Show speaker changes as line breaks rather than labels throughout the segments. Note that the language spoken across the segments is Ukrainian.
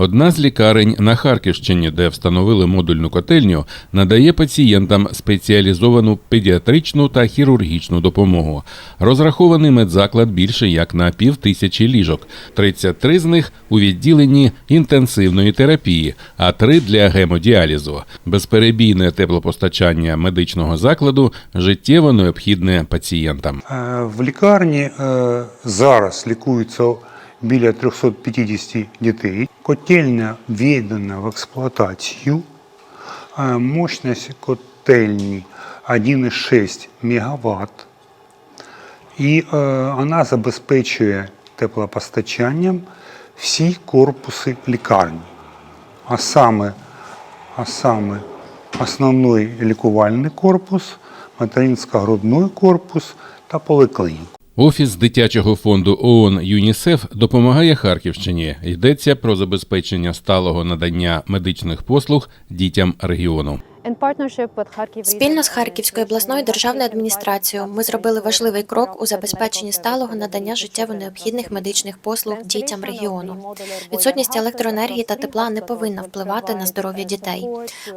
Одна з лікарень на Харківщині, де встановили модульну котельню, надає пацієнтам спеціалізовану педіатричну та хірургічну допомогу. Розрахований медзаклад більше як на пів тисячі ліжок. 33 з них у відділенні інтенсивної терапії, а три для гемодіалізу. Безперебійне теплопостачання медичного закладу життєво необхідне пацієнтам.
Е, В лікарні е, зараз лікується біля 350 дітей. Котельня введена в експлуатацію. Мощність котельні 1,6 МВт. І е, вона забезпечує теплопостачанням всі корпуси лікарні. А саме, а саме основний лікувальний корпус, материнсько-грудний корпус та поліклініку.
Офіс дитячого фонду ООН ЮНІСЕФ допомагає Харківщині. Йдеться про забезпечення сталого надання медичних послуг дітям регіону.
Спільно з Харківською обласною державною адміністрацією ми зробили важливий крок у забезпеченні сталого надання життєво необхідних медичних послуг дітям регіону. Відсутність електроенергії та тепла не повинна впливати на здоров'я дітей.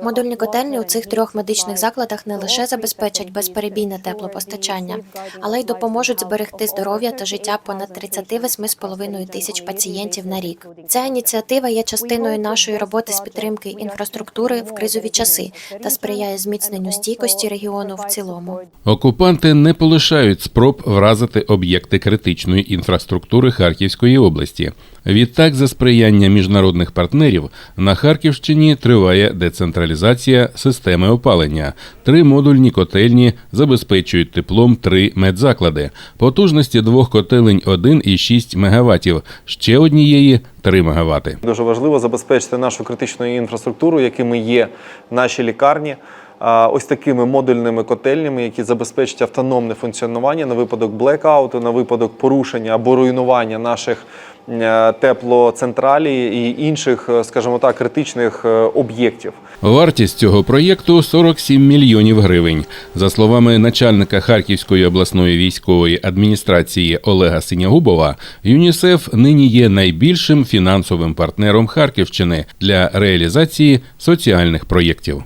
Модульні котельні у цих трьох медичних закладах не лише забезпечать безперебійне теплопостачання, але й допоможуть зберегти здоров'я та життя понад 38,5 тисяч пацієнтів на рік. Ця ініціатива є частиною нашої роботи з підтримки інфраструктури в кризові часи та сприяє зміцненню стійкості регіону в цілому.
Окупанти не полишають спроб вразити об'єкти критичної інфраструктури Харківської області. Відтак, за сприяння міжнародних партнерів, на Харківщині триває децентралізація системи опалення. Три модульні котельні забезпечують теплом три медзаклади. Потужності двох котелень 1,6 МВт, ще однієї 3 МВт.
Дуже важливо забезпечити нашу критичну інфраструктуру, якими є наші лікарні. Ось такими модульними котельнями, які забезпечать автономне функціонування на випадок блекауту, на випадок порушення або руйнування наших е, теплоцентралій і інших, е, скажімо так, критичних е, об'єктів.
Вартість цього проєкту 47 мільйонів гривень. За словами начальника Харківської обласної військової адміністрації Олега Синягубова, ЮНІСЕФ нині є найбільшим фінансовим партнером Харківщини для реалізації соціальних проєктів.